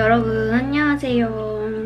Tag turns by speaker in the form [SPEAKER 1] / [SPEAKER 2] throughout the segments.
[SPEAKER 1] 여러분 안녕하세요.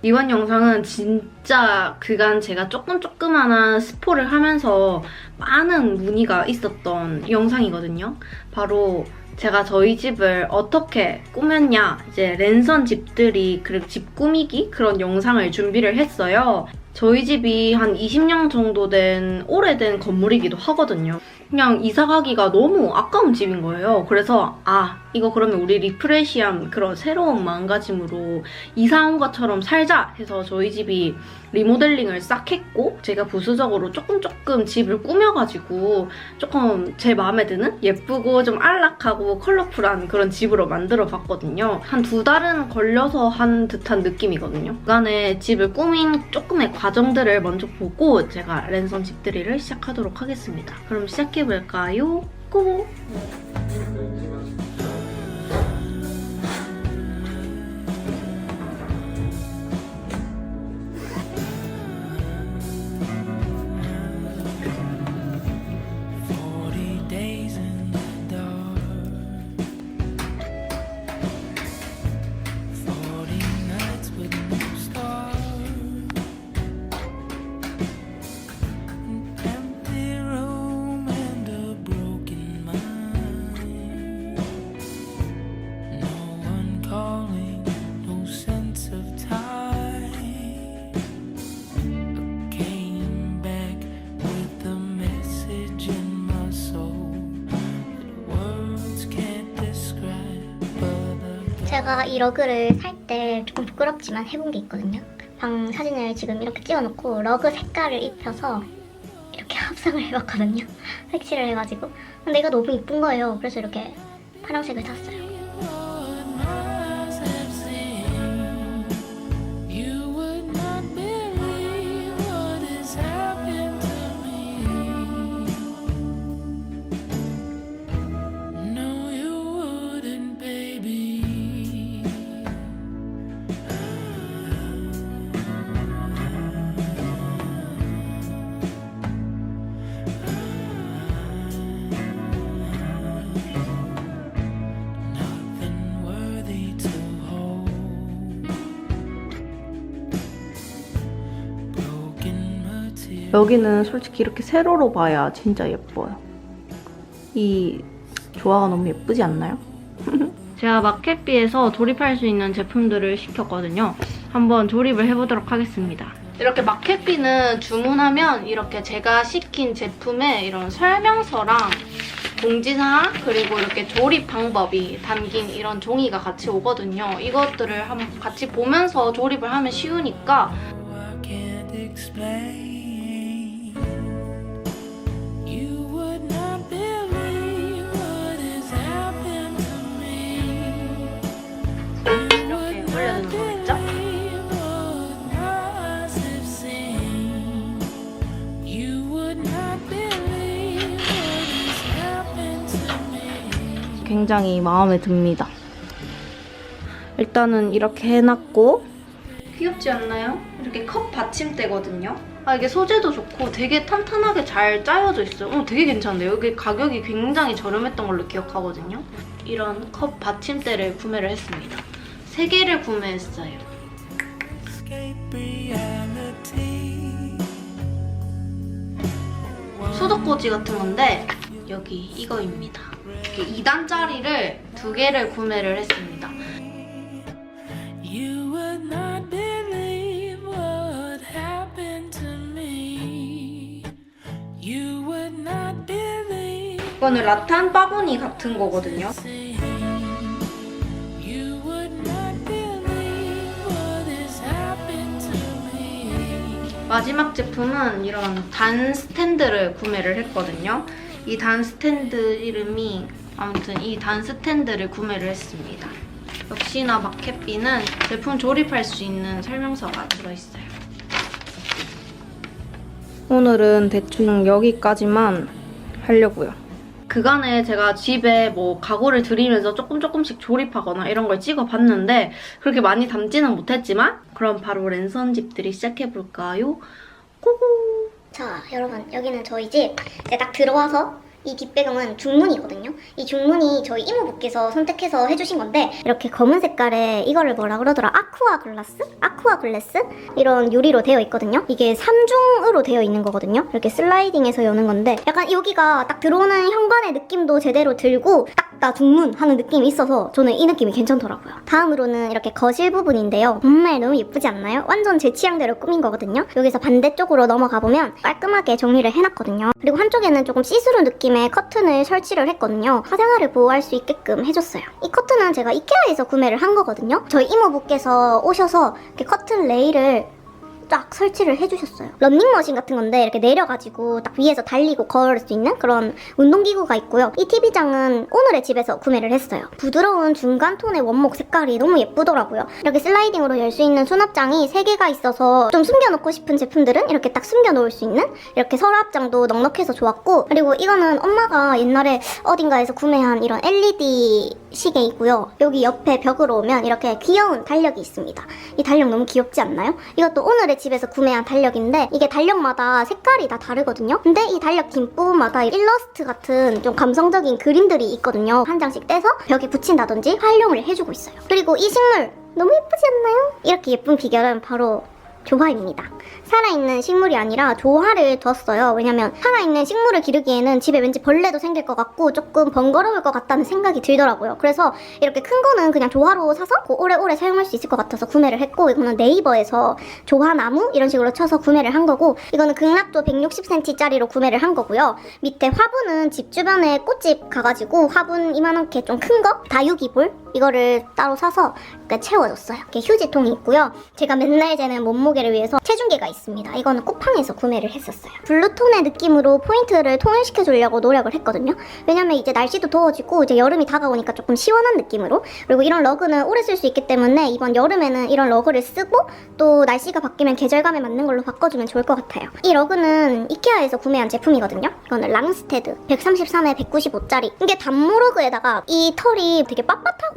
[SPEAKER 1] 이번 영상은 진짜 그간 제가 조금 조그만한 스포를 하면서 많은 문의가 있었던 영상이거든요. 바로 제가 저희 집을 어떻게 꾸몄냐 이제 랜선 집들이 그리고 집 꾸미기 그런 영상을 준비를 했어요. 저희 집이 한 20년 정도 된 오래된 건물이기도 하거든요. 그냥 이사 가기가 너무 아까운 집인 거예요. 그래서 아 이거 그러면 우리 리프레시한 그런 새로운 마음가짐으로 이사 온 것처럼 살자 해서 저희 집이 리모델링을 싹 했고 제가 부수적으로 조금 조금 집을 꾸며가지고 조금 제 마음에 드는 예쁘고 좀 안락하고 컬러풀한 그런 집으로 만들어 봤거든요. 한 두 달은 걸려서 한 듯한 느낌이거든요. 그간에 집을 꾸민 조금의 과정들을 먼저 보고 제가 랜선 집들이를 시작하도록 하겠습니다. 그럼 시작해볼까요? 고!
[SPEAKER 2] Forty
[SPEAKER 3] 제가 이 러그를 살 때 조금 부끄럽지만 해본 게 있거든요. 방 사진을 지금 이렇게 찍어놓고 러그 색깔을 입혀서 이렇게 합성을 해봤거든요. 색칠을 해가지고. 근데 이거 너무 이쁜 거예요. 그래서 이렇게 파란색을 샀어요.
[SPEAKER 1] 여기는 솔직히 이렇게 세로로 봐야 진짜 예뻐요. 이 조화가 너무 예쁘지 않나요? 제가 마켓비에서 조립할 수 있는 제품들을 시켰거든요. 한번 조립을 해보도록 하겠습니다. 이렇게 마켓비는 주문하면 이렇게 제가 시킨 제품의 이런 설명서랑 공지사항 그리고 이렇게 조립 방법이 담긴 이런 종이가 같이 오거든요. 이것들을 한번 같이 보면서 조립을 하면 쉬우니까 굉장히 마음에 듭니다. 일단은 이렇게 해놨고 귀엽지 않나요? 이렇게 컵 받침대거든요. 아 이게 소재도 좋고 되게 탄탄하게 잘 짜여져 있어요. 어, 되게 괜찮은데요? 여기 가격이 굉장히 저렴했던 걸로 기억하거든요. 이런 컵 받침대를 구매를 했습니다. 세 개를 구매했어요.
[SPEAKER 2] Escape reality.
[SPEAKER 1] 수도꼭지 같은 건데 여기 이거입니다. 이렇게 2단짜리를 두 개를 구매를 했습니다. 이거는 라탄 바구니 같은 거거든요. 마지막 제품은 이런 단 스탠드를 구매를 했거든요. 이 단 스탠드 이름이 아무튼 이 단 스탠드를 구매를 했습니다. 역시나 마켓비는 제품 조립할 수 있는 설명서가 들어있어요. 오늘은 대충 여기까지만 하려고요. 그간에 제가 집에 뭐 가구를 들이면서 조금 조금씩 조립하거나 이런 걸 찍어봤는데 그렇게 많이 담지는 못했지만 그럼 바로 랜선 집들이 시작해볼까요? 고고!
[SPEAKER 3] 자, 여러분, 여기는 저희 집. 이제 딱 들어와서
[SPEAKER 4] 이 뒷배경은 중문이거든요. 이 중문이 저희 이모부께서 선택해서 해주신 건데 이렇게 검은 색깔에 이거를 뭐라 그러더라? 아쿠아 글라스? 아쿠아 글래스? 이런 유리로 되어 있거든요. 이게 3중으로 되어 있는 거거든요. 이렇게 슬라이딩해서 여는 건데 약간 여기가 딱 들어오는 현관의 느낌도 제대로 들고 딱 나 중문 하는 느낌이 있어서 저는 이 느낌이 괜찮더라고요. 다음으로는 이렇게 거실 부분인데요. 정말 너무 예쁘지 않나요? 완전 제 취향대로 꾸민 거거든요. 여기서 반대쪽으로 넘어가 보면 깔끔하게 정리를 해놨거든요. 그리고 한쪽에는 조금 시스루 느낌 의 커튼을 설치를 했거든요. 사생활을 보호할 수 있게끔 해줬어요. 이 커튼은 제가 이케아에서 구매를 한 거거든요. 저희 이모부께서 오셔서 커튼 레일을 쫙 설치를 해주셨어요. 런닝머신 같은 건데 이렇게 내려가지고 딱 위에서 달리고 걸을 수 있는 그런 운동기구가 있고요. 이 TV장은 오늘의 집에서 구매를 했어요. 부드러운 중간 톤의 원목 색깔이 너무 예쁘더라고요. 이렇게 슬라이딩으로 열 수 있는 수납장이 3개가 있어서 좀 숨겨놓고 싶은 제품들은 이렇게 딱 숨겨놓을 수 있는 이렇게 서랍장도 넉넉해서 좋았고 그리고 이거는 엄마가 옛날에 어딘가에서 구매한 이런 LED 시계이고요. 여기 옆에 벽으로 오면 이렇게 귀여운 달력이 있습니다. 이 달력 너무 귀엽지 않나요? 이것도 오늘의 집에서 구매한 달력인데 이게 달력마다 색깔이 다 다르거든요. 근데 이 달력 뒷부분마다 일러스트 같은 좀 감성적인 그림들이 있거든요. 한 장씩 떼서 벽에 붙인다든지 활용을 해주고 있어요. 그리고 이 식물 너무 예쁘지 않나요? 이렇게 예쁜 비결은 바로 조화입니다. 살아있는 식물이 아니라 조화를 뒀어요. 왜냐면 살아있는 식물을 기르기에는 집에 왠지 벌레도 생길 것 같고 조금 번거로울 것 같다는 생각이 들더라고요. 그래서 이렇게 큰 거는 그냥 조화로 사서 오래오래 사용할 수 있을 것 같아서 구매를 했고 이거는 네이버에서 조화나무 이런 식으로 쳐서 구매를 한 거고 이거는 극락조 160cm짜리로 구매를 한 거고요. 밑에 화분은 집 주변에 꽃집 가가지고 화분 이만하게 좀 큰 거 다육이볼 이거를 따로 사서 이렇게 채워줬어요. 이렇게 휴지통이 있고요. 제가 맨날 재는 몸무게를 위해서 체중계가 있습니다. 이거는 쿠팡에서 구매를 했었어요. 블루톤의 느낌으로 포인트를 통일시켜 주려고 노력을 했거든요. 왜냐면 이제 날씨도 더워지고 이제 여름이 다가오니까 조금 시원한 느낌으로 그리고 이런 러그는 오래 쓸 수 있기 때문에 이번 여름에는 이런 러그를 쓰고 또 날씨가 바뀌면 계절감에 맞는 걸로 바꿔주면 좋을 것 같아요. 이 러그는 이케아에서 구매한 제품이거든요. 이거는 랑스테드 133에 195짜리. 이게 단모러그에다가 이 털이 되게 빳빳하고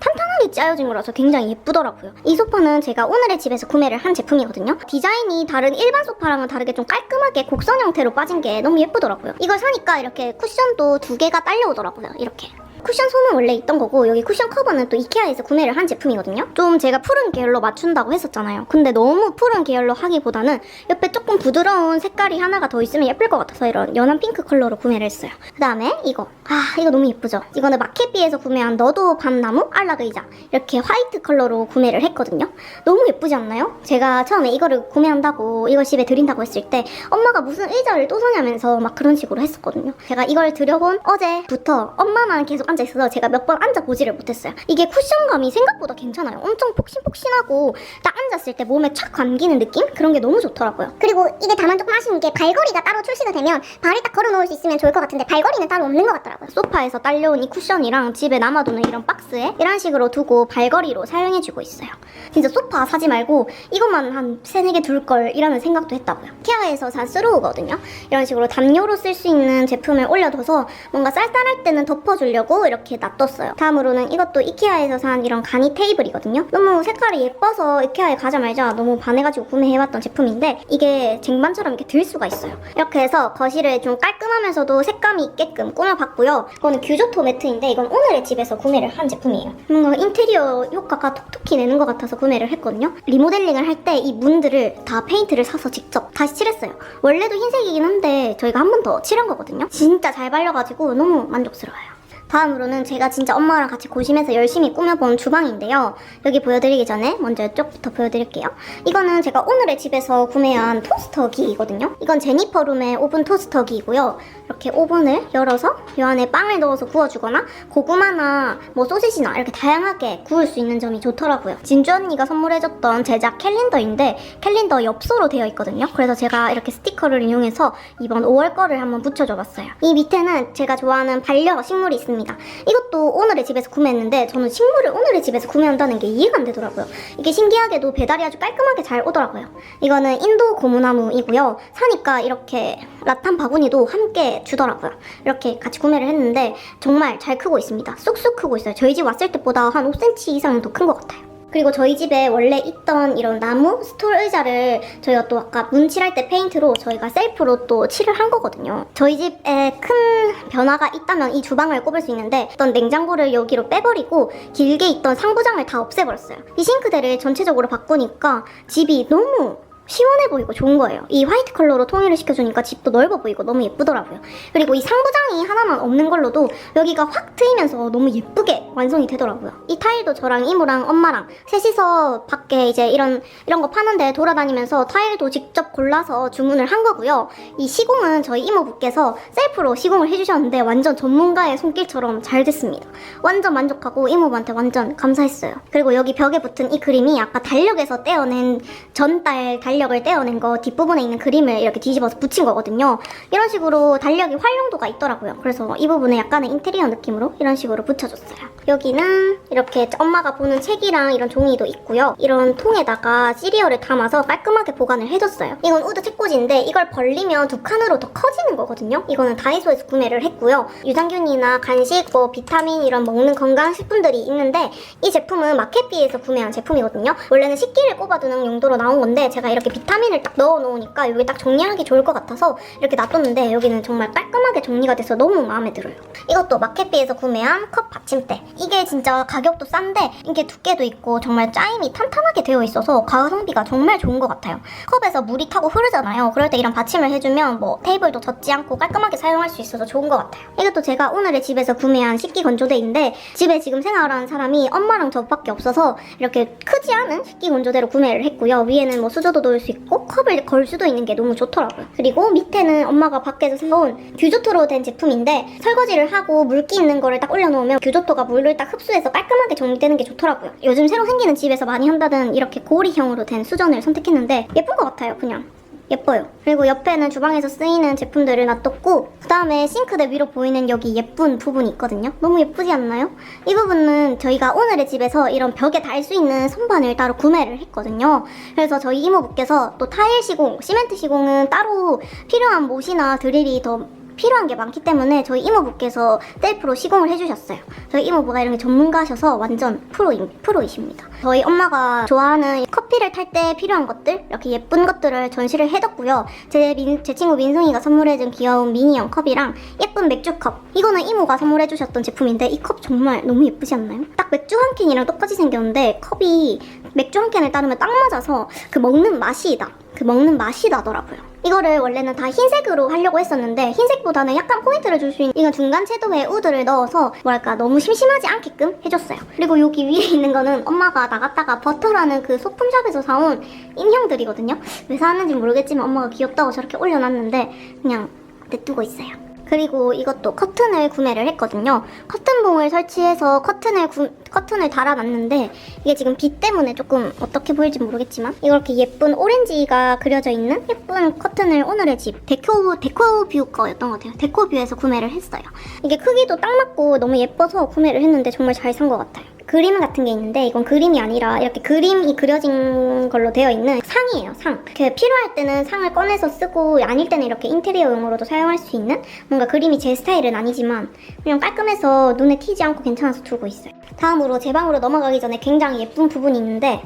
[SPEAKER 4] 탄탄하게 짜여진 거라서 굉장히 예쁘더라고요. 이 소파는 제가 오늘의 집에서 구매를 한 제품이거든요. 디자인이 다른 일반 소파랑은 다르게 좀 깔끔하게 곡선 형태로 빠진 게 너무 예쁘더라고요. 이걸 사니까 이렇게 쿠션도 두 개가 딸려오더라고요. 이렇게. 쿠션 솜은 원래 있던 거고 여기 쿠션 커버는 또 이케아에서 구매를 한 제품이거든요. 좀 제가 푸른 계열로 맞춘다고 했었잖아요. 근데 너무 푸른 계열로 하기보다는 옆에 조금 부드러운 색깔이 하나가 더 있으면 예쁠 것 같아서 이런 연한 핑크 컬러로 구매를 했어요. 그 다음에 이거. 아 이거 너무 예쁘죠? 이거는 마켓비에서 구매한 너도 밤나무 의자 이렇게 화이트 컬러로 구매를 했거든요. 너무 예쁘지 않나요? 제가 처음에 이거를 구매한다고 이걸 집에 드린다고 했을 때 엄마가 무슨 의자를 또 사냐면서 막 그런 식으로 했었거든요. 제가 이걸 들여본 어제부터 엄마만 계속 앉아 있어서 제가 몇 번 앉아 보지를 못했어요. 이게 쿠션감이 생각보다 괜찮아요. 엄청 폭신폭신하고 딱 앉았을 때 몸에 착 감기는 느낌? 그런 게 너무 좋더라고요.
[SPEAKER 5] 그리고 이게 다만 조금 아쉬운 게 발걸이가 따로 출시가 되면 발을 딱 걸어 놓을 수 있으면 좋을 것 같은데 발걸이는 따로 없는 것 같더라고요.
[SPEAKER 4] 소파에서 딸려온 이 쿠션이랑 집에 남아두는 이런 박스에 이런 식으로 두고 발걸이로 사용해주고 있어요. 진짜 소파 사지 말고 이것만 한 세네 개 둘 걸 이라는 생각도 했다고요. 케아에서 산 스로우거든요. 이런 식으로 담요로 쓸 수 있는 제품을 올려둬서 뭔가 쌀쌀할 때는 덮어주려고 이렇게 놔뒀어요. 다음으로는 이것도 이케아에서 산 이런 간이 테이블이거든요. 너무 색깔이 예뻐서 이케아에 가자마자 너무 반해가지고 구매해봤던 제품인데 이게 쟁반처럼 이렇게 들 수가 있어요. 이렇게 해서 거실을 좀 깔끔하면서도 색감이 있게끔 꾸며봤고요. 이거는 규조토 매트인데 이건 오늘의 집에서 구매를 한 제품이에요. 뭔가 인테리어 효과가 톡톡히 내는 것 같아서 구매를 했거든요. 리모델링을 할 때 이 문들을 다 페인트를 사서 직접 다시 칠했어요. 원래도 흰색이긴 한데 저희가 한 번 더 칠한 거거든요. 진짜 잘 발려가지고 너무 만족스러워요. 다음으로는 제가 진짜 엄마랑 같이 고심해서 열심히 꾸며본 주방인데요. 여기 보여드리기 전에 먼저 이쪽부터 보여드릴게요. 이거는 제가 오늘의 집에서 구매한 토스터기이거든요. 이건 제니퍼룸의 오븐 토스터기이고요. 이렇게 오븐을 열어서 이 안에 빵을 넣어서 구워주거나 고구마나 뭐 소시지나 이렇게 다양하게 구울 수 있는 점이 좋더라고요. 진주 언니가 선물해줬던 제작 캘린더인데 캘린더 엽서로 되어 있거든요. 그래서 제가 이렇게 스티커를 이용해서 이번 5월 거를 한번 붙여줘봤어요. 이 밑에는 제가 좋아하는 반려 식물이 있습니다. 이것도 오늘의 집에서 구매했는데 저는 식물을 오늘의 집에서 구매한다는 게 이해가 안 되더라고요. 이게 신기하게도 배달이 아주 깔끔하게 잘 오더라고요. 이거는 인도 고무나무이고요. 사니까 이렇게 라탄 바구니도 함께 주더라고요. 이렇게 같이 구매를 했는데 정말 잘 크고 있습니다. 쑥쑥 크고 있어요. 저희 집 왔을 때보다 한 5cm 이상은 더 큰 것 같아요. 그리고 저희 집에 원래 있던 이런 나무 스톨 의자를 저희가 또 아까 문 칠할 때 페인트로 저희가 셀프로 또 칠을 한 거거든요. 저희 집에 큰 변화가 있다면 이 주방을 꼽을 수 있는데 어떤 냉장고를 여기로 빼버리고 길게 있던 상부장을 다 없애버렸어요. 이 싱크대를 전체적으로 바꾸니까 집이 너무 시원해 보이고 좋은 거예요. 이 화이트 컬러로 통일을 시켜주니까 집도 넓어 보이고 너무 예쁘더라고요. 그리고 이 상부장이 하나만 없는 걸로도 여기가 확 트이면서 너무 예쁘게 완성이 되더라고요. 이 타일도 저랑 이모랑 엄마랑 셋이서 밖에 이제 이런 이런 거 파는데 돌아다니면서 타일도 직접 골라서 주문을 한 거고요. 이 시공은 저희 이모부께서 셀프로 시공을 해주셨는데 완전 전문가의 손길처럼 잘 됐습니다. 완전 만족하고 이모부한테 완전 감사했어요. 그리고 여기 벽에 붙은 이 그림이 아까 달력에서 떼어낸 전달 달 력을 떼어낸 거 뒷부분에 있는 그림을 이렇게 뒤집어서 붙인 거거든요. 이런 식으로 달력이 활용도가 있더라고요. 그래서 이 부분에 약간의 인테리어 느낌으로 이런 식으로 붙여줬어요. 여기는 이렇게 엄마가 보는 책이랑 이런 종이도 있고요. 이런 통에다가 시리얼을 담아서 깔끔하게 보관을 해줬어요. 이건 우드 책꽂이인데 이걸 벌리면 두 칸으로 더 커지는 거거든요. 이거는 다이소에서 구매를 했고요. 유산균이나 간식, 뭐 비타민 이런 먹는 건강식품들이 있는데 이 제품은 마켓비에서 구매한 제품이거든요. 원래는 식기를 꼽아두는 용도로 나온 건데 제가 이렇게 비타민을 딱 넣어 놓으니까 여기 딱 정리하기 좋을 것 같아서 이렇게 놔뒀는데 여기는 정말 깔끔하게 정리가 돼서 너무 마음에 들어요. 이것도 마켓비에서 구매한 컵 받침대. 이게 진짜 가격도 싼데 이게 두께도 있고 정말 짜임이 탄탄하게 되어 있어서 가성비가 정말 좋은 것 같아요. 컵에서 물이 타고 흐르잖아요. 그럴 때 이런 받침을 해주면 뭐 테이블도 젖지 않고 깔끔하게 사용할 수 있어서 좋은 것 같아요. 이것도 제가 오늘의 집에서 구매한 식기 건조대인데 집에 지금 생활하는 사람이 엄마랑 저밖에 없어서 이렇게 크지 않은 식기 건조대로 구매를 했고요. 위에는 뭐 수저도 놓을 수 있고 컵을 걸 수도 있는 게 너무 좋더라고요. 그리고 밑에는 엄마가 밖에서 사온 규조토로 된 제품인데 설거지를 하고 물기 있는 거를 딱 올려놓으면 규조토가 물을 딱 흡수해서 깔끔하게 정리되는 게 좋더라고요. 요즘 새로 생기는 집에서 많이 한다던 이렇게 고리형으로 된 수전을 선택했는데 예쁜 것 같아요, 그냥. 예뻐요. 그리고 옆에는 주방에서 쓰이는 제품들을 놔뒀고 그 다음에 싱크대 위로 보이는 여기 예쁜 부분이 있거든요. 너무 예쁘지 않나요? 이 부분은 저희가 오늘의 집에서 이런 벽에 달 수 있는 선반을 따로 구매를 했거든요. 그래서 저희 이모부께서 또 타일 시공, 시멘트 시공은 따로 필요한 못이나 드릴이 더 필요한 게 많기 때문에 저희 이모부께서 셀프로 시공을 해주셨어요. 저희 이모부가 이런 게 전문가셔서 완전 프로임, 프로이십니다. 저희 엄마가 좋아하는 커피를 탈 때 필요한 것들 이렇게 예쁜 것들을 전시를 해뒀고요. 제, 민, 제 친구 민송이가 선물해준 귀여운 미니형 컵이랑 예쁜 맥주컵 이거는 이모가 선물해주셨던 제품인데 이 컵 정말 너무 예쁘지 않나요? 딱 맥주 한 캔이랑 똑같이 생겼는데 컵이 맥주 한 캔을 따르면 딱 맞아서 그 먹는 맛이 나. 그 먹는 맛이 나더라고요. 이거를 원래는 다 흰색으로 하려고 했었는데 흰색보다는 약간 포인트를 줄 수 있는 이건 중간 채도에 우드를 넣어서 뭐랄까 너무 심심하지 않게끔 해줬어요. 그리고 여기 위에 있는 거는 엄마가 나갔다가 버터라는 그 소품샵에서 사온 인형들이거든요. 왜 사왔는지 모르겠지만 엄마가 귀엽다고 저렇게 올려놨는데 그냥 냅두고 있어요. 그리고 이것도 커튼을 구매를 했거든요. 커튼봉을 설치해서 커튼을 구- 커튼을 달아놨는데 이게 지금 빛 때문에 조금 어떻게 보일지 모르겠지만 이렇게 예쁜 오렌지가 그려져 있는 예쁜 커튼을 오늘의 집 데코 데코뷰 거였던 것 같아요. 데코뷰에서 구매를 했어요. 이게 크기도 딱 맞고 너무 예뻐서 구매를 했는데 정말 잘 산 것 같아요. 그림 같은 게 있는데 이건 그림이 아니라 이렇게 그림이 그려진 걸로 되어 있는 상이에요 상 이렇게 필요할 때는 상을 꺼내서 쓰고 아닐 때는 이렇게 인테리어용으로도 사용할 수 있는 뭔가 그림이 제 스타일은 아니지만 그냥 깔끔해서 눈에 튀지 않고 괜찮아서 두고 있어요 다음으로 제 방으로 넘어가기 전에 굉장히 예쁜 부분이 있는데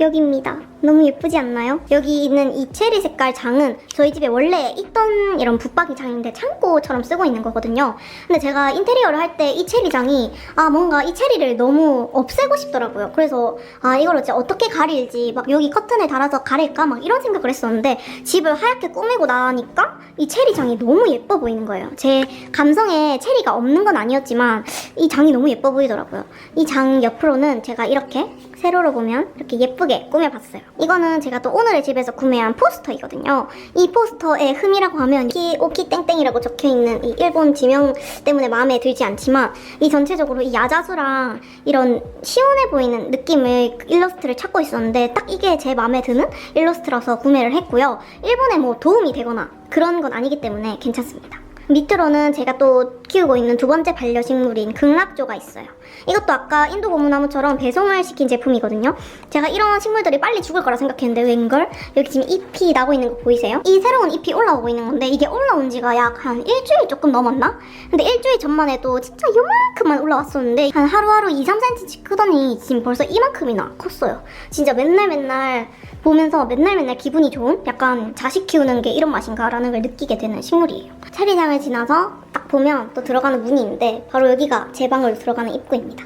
[SPEAKER 4] 여기입니다. 너무 예쁘지 않나요? 여기 있는 이 체리 색깔 장은 저희 집에 원래 있던 이런 붙박이 장인데 창고처럼 쓰고 있는 거거든요. 근데 제가 인테리어를 할 때 이 체리 장이 아 뭔가 이 체리를 너무 없애고 싶더라고요. 그래서 아 이걸 어째 어떻게 가릴지 막 여기 커튼에 달아서 가릴까 막 이런 생각을 했었는데 집을 하얗게 꾸미고 나니까 이 체리 장이 너무 예뻐 보이는 거예요. 제 감성에 체리가 없는 건 아니었지만 이 장이 너무 예뻐 보이더라고요. 이 장 옆으로는 제가 이렇게 세로로 보면 이렇게 예쁘게 꾸며봤어요. 이거는 제가 또 오늘의 집에서 구매한 포스터이거든요. 이 포스터의 흠이라고 하면 키 오키 땡땡이라고 적혀있는 이 일본 지명 때문에 마음에 들지 않지만 이 전체적으로 이 야자수랑 이런 시원해 보이는 느낌의 일러스트를 찾고 있었는데 딱 이게 제 마음에 드는 일러스트라서 구매를 했고요. 일본에 뭐 도움이 되거나 그런 건 아니기 때문에 괜찮습니다. 밑으로는 제가 또 키우고 있는 두 번째 반려식물인 극락조가 있어요. 이것도 아까 인도 고무나무처럼 배송을 시킨 제품이거든요. 제가 이런 식물들이 빨리 죽을 거라 생각했는데 웬걸? 여기 지금 잎이 나고 있는 거 보이세요? 이 새로운 잎이 올라오고 있는 건데 이게 올라온 지가 약 한 일주일 조금 넘었나? 근데 일주일 전만 해도 진짜 요만큼만 올라왔었는데 한 하루하루 2, 3cm씩 크더니 지금 벌써 이만큼이나 컸어요. 진짜 맨날 맨날 보면서 맨날 맨날 기분이 좋은 약간 자식 키우는 게 이런 맛인가라는 걸 느끼게 되는 식물이에요. 체리장을 지나서 딱 보면 또 들어가는 문이 있는데 바로 여기가 제 방으로 들어가는 입구입니다.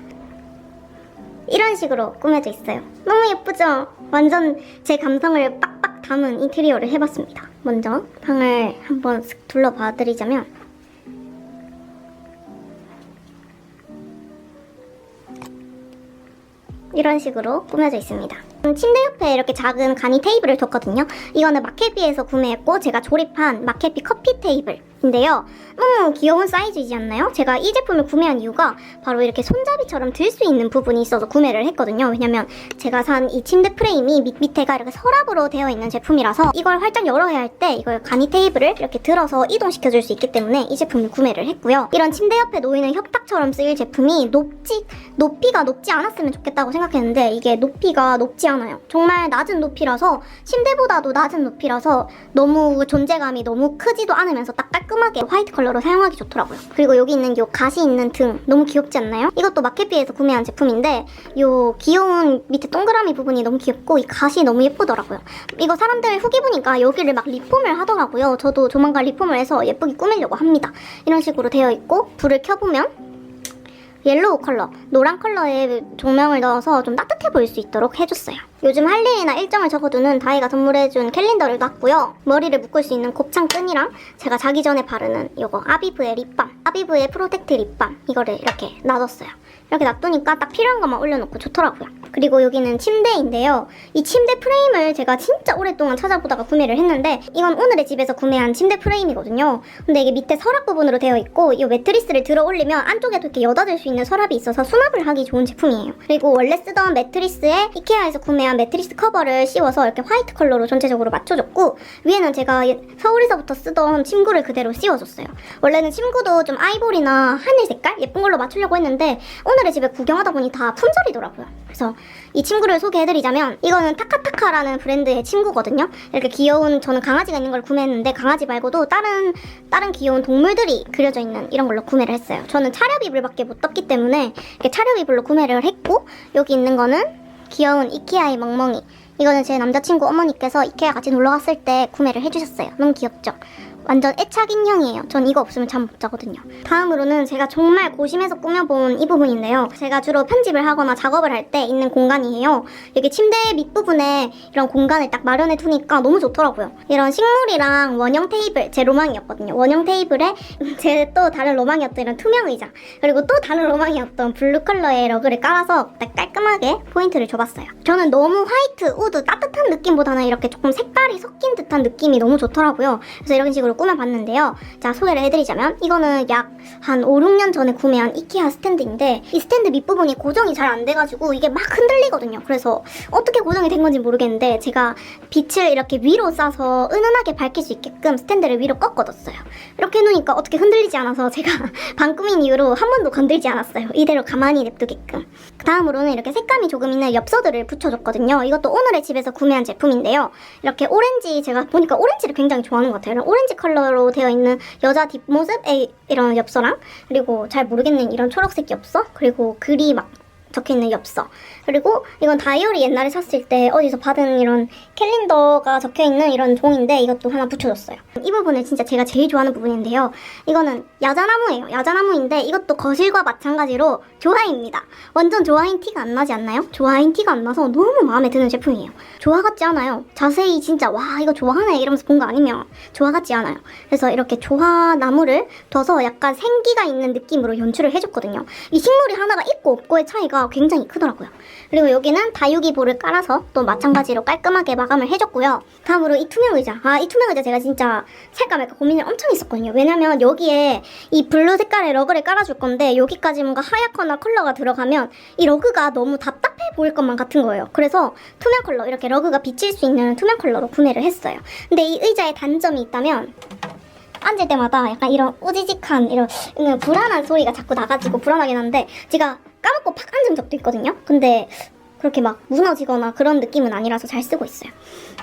[SPEAKER 4] 이런 식으로 꾸며져 있어요. 너무 예쁘죠? 완전 제 감성을 빡빡 담은 인테리어를 해봤습니다. 먼저 방을 한번 슥 둘러봐 드리자면 이런 식으로 꾸며져 있습니다. 음, 침대 옆에 이렇게 작은 간이 테이블을 뒀거든요. 이거는 마케피에서 구매했고 제가 조립한 마케피 커피 테이블인데요. 너무 귀여운 사이즈이지 않나요? 제가 이 제품을 구매한 이유가 바로 이렇게 손잡이처럼 들 수 있는 부분이 있어서 구매를 했거든요. 왜냐면 제가 산 이 침대 프레임이 밑, 밑에가 이렇게 서랍으로 되어 있는 제품이라서 이걸 활짝 열어야 할 때 이걸 간이 테이블을 이렇게 들어서 이동시켜 줄 수 있기 때문에 이 제품을 구매를 했고요. 이런 침대 옆에 놓이는 협탁처럼 쓰일 제품이 높지 높이가 높지 않았으면 좋겠다고 생각했는데 이게 높이가 높지 않아요. 정말 낮은 높이라서 침대보다도 낮은 높이라서 너무 존재감이 너무 크지도 않으면서 딱 깔끔하게 화이트 컬러로 사용하기 좋더라고요. 그리고 여기 있는 요 가시 있는 등 너무 귀엽지 않나요? 이것도 마켓비에서 구매한 제품인데 요 귀여운 밑에 동그라미 부분이 너무 귀엽고 이 가시 너무 예쁘더라고요. 이거 사람들 후기 보니까 여기를 막 리폼을 하더라고요. 저도 조만간 리폼을 해서 예쁘게 꾸미려고 합니다. 이런 식으로 되어 있고 불을 켜보면 옐로우 컬러, 노란 컬러의 조명을 넣어서 좀 따뜻해 보일 수 있도록 해줬어요. 요즘 할 일이나 일정을 적어두는 다이가 선물해준 캘린더를 놨고요. 머리를 묶을 수 있는 곱창 끈이랑 제가 자기 전에 바르는 이거 아비브의 립밤, 아비브의 프로텍트 립밤 이거를 이렇게 놔뒀어요. 이렇게 놔두니까 딱 필요한 것만 올려놓고 좋더라고요. 그리고 여기는 침대인데요. 이 침대 프레임을 제가 진짜 오랫동안 찾아보다가 구매를 했는데 이건 오늘의 집에서 구매한 침대 프레임이거든요. 근데 이게 밑에 서랍 부분으로 되어 있고 이 매트리스를 들어 올리면 안쪽에도 이렇게 여닫을 수 있는 서랍이 있어서 수납을 하기 좋은 제품이에요. 그리고 원래 쓰던 매트리스에 이케아에서 구매한 매트리스 커버를 씌워서 이렇게 화이트 컬러로 전체적으로 맞춰줬고 위에는 제가 예- 서울에서부터 쓰던 침구를 그대로 씌워줬어요. 원래는 침구도 좀 아이보리나 하늘 색깔 예쁜 걸로 맞추려고 했는데 오늘의 집에 구경하다 보니 다 품절이더라고요. 그래서 이 친구를 소개해드리자면 이거는 타카타카라는 브랜드의 친구거든요. 이렇게 귀여운 저는 강아지가 있는 걸 구매했는데 강아지 말고도 다른 다른 귀여운 동물들이 그려져 있는 이런 걸로 구매를 했어요. 저는 차렵 이불밖에 못 떴기 때문에 이렇게 차렵 이불로 구매를 했고 여기 있는 거는 귀여운 이케아의 멍멍이. 이거는 제 남자친구 어머니께서 이케아 같이 놀러 갔을 때 구매를 해주셨어요. 너무 귀엽죠? 완전 애착 인형이에요. 전 이거 없으면 잠 못 자거든요. 다음으로는 제가 정말 고심해서 꾸며본 이 부분인데요. 제가 주로 편집을 하거나 작업을 할 때 있는 공간이에요. 여기 침대 밑부분에 이런 공간을 딱 마련해 두니까 너무 좋더라고요. 이런 식물이랑 원형 테이블, 제 로망이었거든요. 원형 테이블에 제 또 다른 로망이었던 이런 투명 의자, 그리고 또 다른 로망이었던 블루 컬러의 러그를 깔아서 딱 깔끔하게 포인트를 줘봤어요. 저는 너무 화이트, 우드, 따뜻한 느낌보다는 이렇게 조금 색깔이 섞인 듯한 느낌이 너무 좋더라고요. 그래서 이런 식으로 꾸며봤는데요. 자, 소개를 해드리자면 이거는 약 한 5, 6년 전에 구매한 이케아 스탠드인데 이 스탠드 밑부분이 고정이 잘 안 돼가지고 이게 막 흔들리거든요. 그래서 어떻게 고정이 된 건지 모르겠는데 제가 빛을 이렇게 위로 쏴서 은은하게 밝힐 수 있게끔 스탠드를 위로 꺾어뒀어요. 이렇게 해놓으니까 어떻게 흔들리지 않아서 제가 방 꾸민 이후로 한 번도 건들지 않았어요. 이대로 가만히 냅두게끔. 그 다음으로는 이렇게 색감이 조금 있는 엽서들을 붙여줬거든요. 이것도 오늘의 집에서 구매한 제품인데요. 이렇게 오렌지 제가 보니까 오렌지를 굉장히 좋아하는 것 같아요. 오렌지 컬러로 되어 있는 여자 뒷모습의 이런 엽서랑? 그리고 잘 모르겠는 이런 초록색 엽서? 그리고 글이 막 적혀 있는 엽서 그리고 이건 다이어리 옛날에 샀을 때 어디서 받은 이런 캘린더가 적혀 있는 이런 종인데 이것도 하나 붙여줬어요. 이 부분은 진짜 제가 제일 좋아하는 부분인데요. 이거는 야자나무예요. 야자나무인데 이것도 거실과 마찬가지로 조화입니다. 완전 조화인 티가 안 나지 않나요? 조화인 티가 안 나서 너무 마음에 드는 제품이에요. 조화 같지 않아요. 자세히 진짜 와 이거 조화하네. 이러면서 본 거 아니면 조화 같지 않아요. 그래서 이렇게 조화 나무를 둬서 약간 생기가 있는 느낌으로 연출을 해줬거든요. 이 식물이 하나가 있고 없고의 차이가 굉장히 크더라고요 그리고 여기는 다육이 볼을 깔아서 또 마찬가지로 깔끔하게 마감을 해줬고요. 다음으로 이 투명 의자. 아, 이 투명 의자 제가 진짜 살까 말까 고민을 엄청 했었거든요. 왜냐면 여기에 이 블루 색깔의 러그를 깔아줄 건데 여기까지 뭔가 하얗거나 컬러가 들어가면 이 러그가 너무 답답해 보일 것만 같은 거예요. 그래서 투명 컬러, 이렇게 러그가 비칠 수 있는 투명 컬러로 구매를 했어요. 근데 이 의자의 단점이 있다면 앉을 때마다 약간 이런 우지직한 이런 이런 불안한 소리가 자꾸 나가지고 불안하긴 한데 제가 까먹고 팍 앉은 적도 있거든요. 근데 그렇게 막 무너지거나 그런 느낌은 아니라서 잘 쓰고 있어요.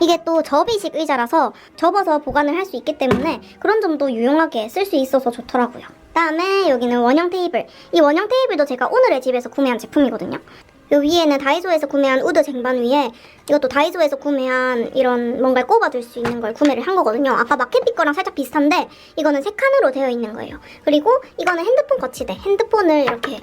[SPEAKER 4] 이게 또 접이식 의자라서 접어서 보관을 할 수 있기 때문에 그런 점도 유용하게 쓸 수 있어서 좋더라고요. 그다음에 여기는 원형 테이블. 이 원형 테이블도 제가 오늘의 집에서 구매한 제품이거든요. 요 위에는 다이소에서 구매한 우드 쟁반 위에 이것도 다이소에서 구매한 이런 뭔가를 꼽아줄 수 있는 걸 구매를 한 거거든요. 아까 마켓빛 거랑 살짝 비슷한데 이거는 세 칸으로 되어 있는 거예요. 그리고 이거는 핸드폰 거치대. 핸드폰을 이렇게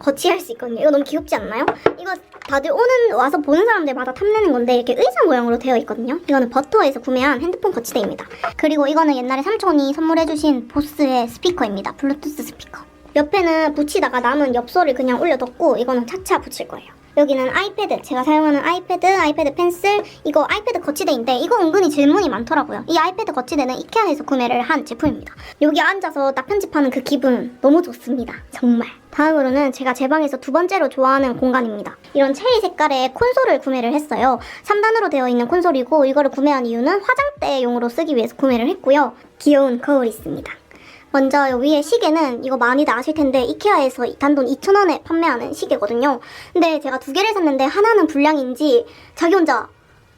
[SPEAKER 4] 거치할 수 있거든요. 이거 너무 귀엽지 않나요? 이거 다들 오는 와서 보는 사람들마다 탐내는 건데 이렇게 의자 모양으로 되어 있거든요. 이거는 버터에서 구매한 핸드폰 거치대입니다. 그리고 이거는 옛날에 삼촌이 선물해주신 보스의 스피커입니다. 블루투스 스피커. 옆에는 붙이다가 남은 엽서를 그냥 올려뒀고 이거는 차차 붙일 거예요. 여기는 아이패드, 제가 사용하는 아이패드, 아이패드 펜슬, 이거 아이패드 거치대인데 이거 은근히 질문이 많더라고요. 이 아이패드 거치대는 이케아에서 구매를 한 제품입니다. 여기 앉아서 딱 편집하는 그 기분 너무 좋습니다. 정말. 다음으로는 제가 제 방에서 두 번째로 좋아하는 공간입니다. 이런 체리 색깔의 콘솔을 구매를 했어요. 3단으로 되어 있는 콘솔이고 이거를 구매한 이유는 화장대용으로 쓰기 위해서 구매를 했고요. 귀여운 거울이 있습니다. 먼저 위에 시계는 이거 많이들 아실 텐데 이케아에서 단돈 2,000원에 판매하는 시계거든요. 근데 제가 두 개를 샀는데 하나는 불량인지 자기 혼자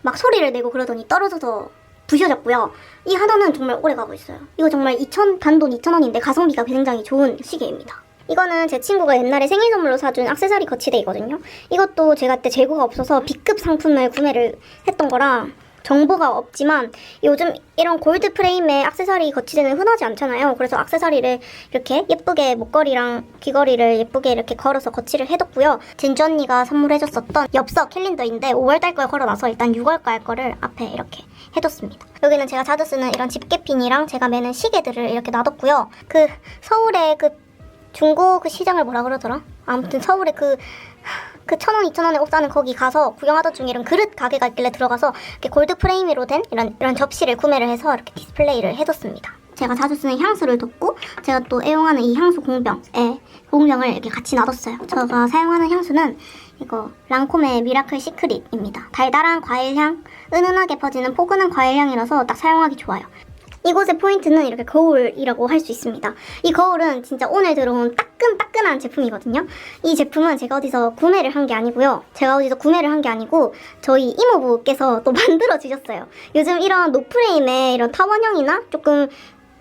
[SPEAKER 4] 막 소리를 내고 그러더니 떨어져서 부셔졌고요. 이 하나는 정말 오래 가고 있어요. 이거 정말 2,000 단돈 2,000원인데 가성비가 굉장히 좋은 시계입니다. 이거는 제 친구가 옛날에 생일 선물로 사준 액세서리 거치대이거든요. 이것도 제가 그때 재고가 없어서 B급 상품을 구매를 했던 거라 정보가 없지만 요즘 이런 골드 프레임의 액세서리 거치대는 흔하지 않잖아요. 그래서 액세서리를 이렇게 예쁘게 목걸이랑 귀걸이를 예쁘게 이렇게 걸어서 거치를 해뒀고요. 진주 언니가 선물해줬었던 엽서 캘린더인데 5월달 걸 걸어놔서 일단 6월달 거를 앞에 이렇게 해뒀습니다. 여기는 제가 자주 쓰는 이런 집게핀이랑 제가 매는 시계들을 이렇게 놔뒀고요. 그 서울의 그 그 시장을 뭐라 그러더라? 아무튼 서울에 그, 그 천 원, 이천 원에 옷 사는 거기 가서 구경하던 중에 이런 그릇 가게가 있길래 들어가서 이렇게 골드 프레임으로 된 이런, 이런 접시를 구매를 해서 이렇게 디스플레이를 해뒀습니다. 제가 자주 쓰는 향수를 뒀고, 제가 또 애용하는 이 향수 공병에 공병을 이렇게 같이 놔뒀어요. 제가 사용하는 향수는 이거 랑콤의 미라클 시크릿입니다. 달달한 과일향, 은은하게 퍼지는 포근한 과일향이라서 딱 사용하기 좋아요. 이곳의 포인트는 이렇게 거울이라고 할 수 있습니다. 이 거울은 진짜 오늘 들어온 따끈따끈한 제품이거든요. 이 제품은 제가 어디서 구매를 한 게 아니고요. 제가 어디서 구매를 한 게 아니고 저희 이모부께서 또 만들어 주셨어요. 요즘 이런 노프레임의 이런 타원형이나 조금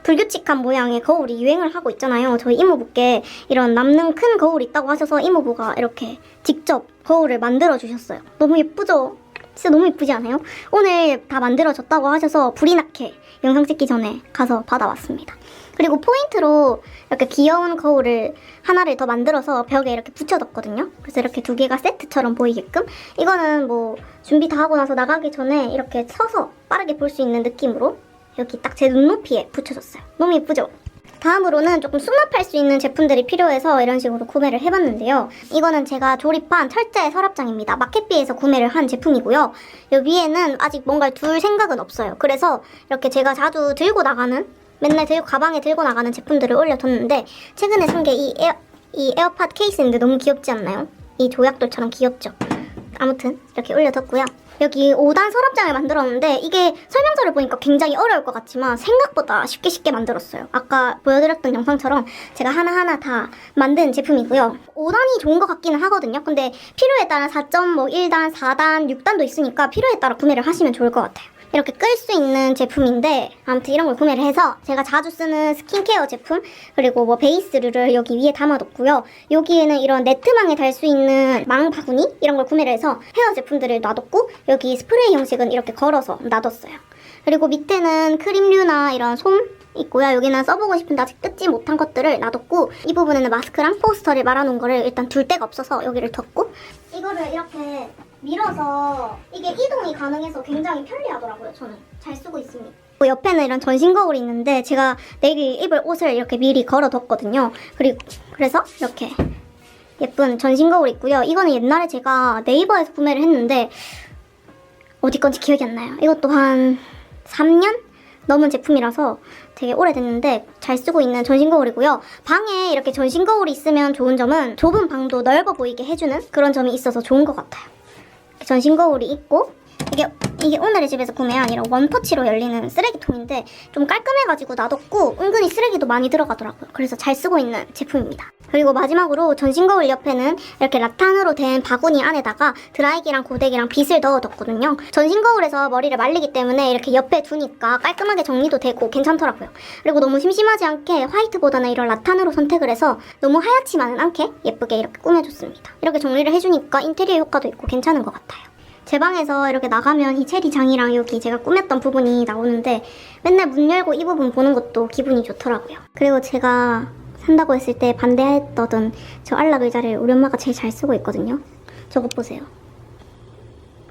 [SPEAKER 4] 불규칙한 모양의 거울이 유행을 하고 있잖아요. 저희 이모부께 이런 남는 큰 거울 있다고 하셔서 이모부가 이렇게 직접 거울을 만들어 주셨어요. 너무 예쁘죠? 진짜 너무 예쁘지 않아요? 오늘 다 만들어졌다고 하셔서 불이 나게 영상 찍기 전에 가서 받아왔습니다. 그리고 포인트로 이렇게 귀여운 거울을 하나를 더 만들어서 벽에 이렇게 붙여뒀거든요. 그래서 이렇게 두 개가 세트처럼 보이게끔. 이거는 뭐 준비 다 하고 나서 나가기 전에 이렇게 서서 빠르게 볼 수 있는 느낌으로 여기 딱 제 눈높이에 붙여줬어요. 너무 예쁘죠? 다음으로는 조금 수납할 수 있는 제품들이 필요해서 이런 식으로 구매를 해봤는데요. 이거는 제가 조립한 철제 서랍장입니다. 마켓비에서 구매를 한 제품이고요. 여기 위에는 아직 뭔가를 둘 생각은 없어요. 그래서 이렇게 제가 자주 들고 나가는 맨날 들고 가방에 들고 나가는 제품들을 올려뒀는데 최근에 산 게 이 에어 이 에어팟 케이스인데 너무 귀엽지 않나요? 이 조약돌처럼 귀엽죠? 아무튼 이렇게 올려뒀고요. 여기 5단 서랍장을 만들었는데 이게 설명서를 보니까 굉장히 어려울 것 같지만 생각보다 쉽게 쉽게 만들었어요. 아까 보여드렸던 영상처럼 제가 하나하나 다 만든 제품이고요. 5단이 좋은 것 같기는 하거든요. 근데 필요에 따라 4.1단, 4단, 6단도 있으니까 필요에 따라 구매를 하시면 좋을 것 같아요. 이렇게 끌 수 있는 제품인데 아무튼 이런 걸 구매를 해서 제가 자주 쓰는 스킨케어 제품 그리고 뭐 베이스를 여기 위에 담아뒀고요. 여기에는 이런 네트망에 달 수 있는 망 바구니 이런 걸 구매를 해서 헤어 제품들을 놔뒀고 여기 스프레이 형식은 이렇게 걸어서 놔뒀어요. 그리고 밑에는 크림류나 이런 솜 있고요. 여기는 써보고 싶은데 아직 뜯지 못한 것들을 놔뒀고 이 부분에는 마스크랑 포스터를 말아놓은 거를 일단 둘 데가 없어서 여기를 뒀고 이거를 이렇게 밀어서 이게 이동이 가능해서 굉장히 편리하더라고요. 저는 잘 쓰고 있습니다. 그 옆에는 이런 전신 거울이 있는데 제가 내일 입을 옷을 이렇게 미리 걸어뒀거든요. 그리고 그래서 이렇게 예쁜 전신 거울 있고요. 이거는 옛날에 제가 네이버에서 구매를 했는데 어디 건지 기억이 안 나요. 이것도 한 3년 넘은 제품이라서 되게 오래됐는데 잘 쓰고 있는 전신 거울이고요. 방에 이렇게 전신 거울이 있으면 좋은 점은 좁은 방도 넓어 보이게 해주는 그런 점이 있어서 좋은 것 같아요. 전신 거울이 있고 이게 이게 오늘의 집에서 구매한 이런 원터치로 열리는 쓰레기통인데 좀 깔끔해가지고 놔뒀고 은근히 쓰레기도 많이 들어가더라고요. 그래서 잘 쓰고 있는 제품입니다. 그리고 마지막으로 전신 거울 옆에는 이렇게 라탄으로 된 바구니 안에다가 드라이기랑 고데기랑 빗을 넣어뒀거든요. 전신 거울에서 머리를 말리기 때문에 이렇게 옆에 두니까 깔끔하게 정리도 되고 괜찮더라고요. 그리고 너무 심심하지 않게 화이트보다는 이런 라탄으로 선택을 해서 너무 하얗지만은 않게 예쁘게 이렇게 꾸며줬습니다. 이렇게 정리를 해주니까 인테리어 효과도 있고 괜찮은 것 같아요. 제 방에서 이렇게 나가면 이 체리장이랑 여기 제가 꾸몄던 부분이 나오는데 맨날 문 열고 이 부분 보는 것도 기분이 좋더라고요. 그리고 제가 산다고 했을 때 반대했던 저 안락 의자를 우리 엄마가 제일 잘 쓰고 있거든요. 저것 보세요.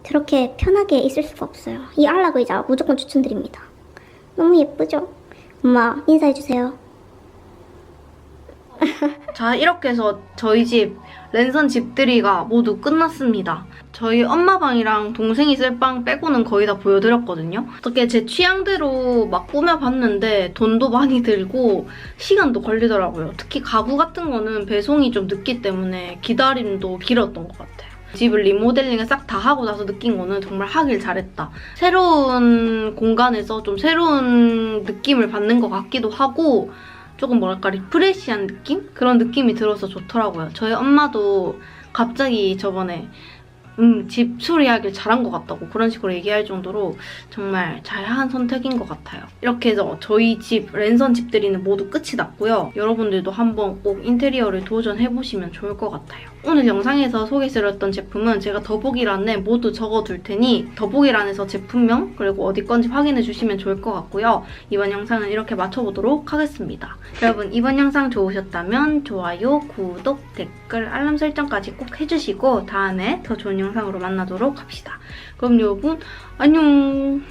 [SPEAKER 4] 저렇게 편하게 있을 수가 없어요. 이 안락 의자 무조건 추천드립니다. 너무 예쁘죠? 엄마 인사해주세요.
[SPEAKER 1] 자, 이렇게 해서 저희 집 랜선 집들이가 모두 끝났습니다. 저희 엄마 방이랑 동생이 쓸 방 빼고는 거의 다 보여드렸거든요. 어떻게 제 취향대로 막 꾸며봤는데 돈도 많이 들고 시간도 걸리더라고요. 특히 가구 같은 거는 배송이 좀 늦기 때문에 기다림도 길었던 것 같아요. 집을 리모델링을 싹 다 하고 나서 느낀 거는 정말 하길 잘했다. 새로운 공간에서 좀 새로운 느낌을 받는 것 같기도 하고 조금 뭐랄까 리프레시한 느낌? 그런 느낌이 들어서 좋더라고요. 저희 엄마도 갑자기 저번에 음, 집 수리하길 잘한 것 같다고 그런 식으로 얘기할 정도로 정말 잘한 선택인 것 같아요. 이렇게 해서 저희 집 랜선 집들이는 모두 끝이 났고요. 여러분들도 한번 꼭 인테리어를 도전해보시면 좋을 것 같아요. 오늘 영상에서 소개해드렸던 제품은 제가 더보기란에 모두 적어둘 테니 더보기란에서 제품명 그리고 어디 건지 확인해 주시면 좋을 것 같고요. 이번 영상은 이렇게 마쳐보도록 하겠습니다. 여러분 이번 영상 좋으셨다면 좋아요, 구독, 댓글, 알람 설정까지 꼭 해주시고 다음에 더 좋은 영상으로 만나도록 합시다. 그럼 여러분 안녕